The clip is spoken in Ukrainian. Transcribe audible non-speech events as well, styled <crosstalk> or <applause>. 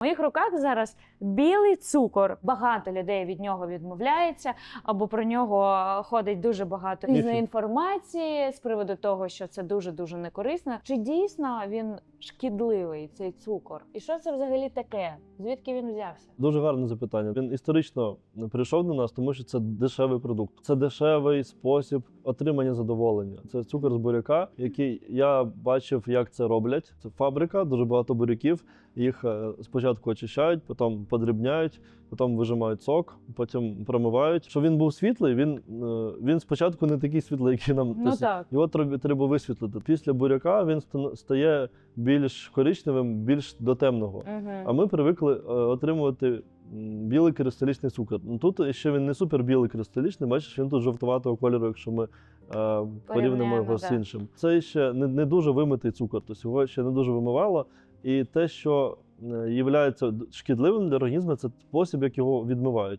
В моїх руках зараз білий цукор. Багато людей від нього відмовляється, або про нього ходить дуже багато різної інформації з приводу того, що це дуже дуже некорисно. Чи дійсно він шкідливий цей цукор? І що це взагалі таке? Звідки він взявся? Дуже гарне запитання. Він історично прийшов до нас, тому що це дешевий продукт. Це дешевий спосіб отримання задоволення. Це цукор з буряка, який я бачив, як це роблять. Це фабрика, дуже багато буряків. Їх е, спочатку очищають, потім подрібняють, потім вижимають сок, потім промивають. Щоб він був світлий, він, е, він спочатку не такий світлий, який нам Ну <laughs> так. його треба, висвітлити. Після буряка він стає більш коричневим, більш до темного. Угу. А ми привикли е, отримувати білий кристалічний цукор. Ну тут ще він не супер білий кристалічний, бачиш, він тут жовтуватого кольору, якщо ми е, порівнямо його з іншим. Це ще не, не дуже вимитий цукор, тобто його ще не дуже вимивало. І те, що є шкідливим для організму, це спосіб, як його відмивають.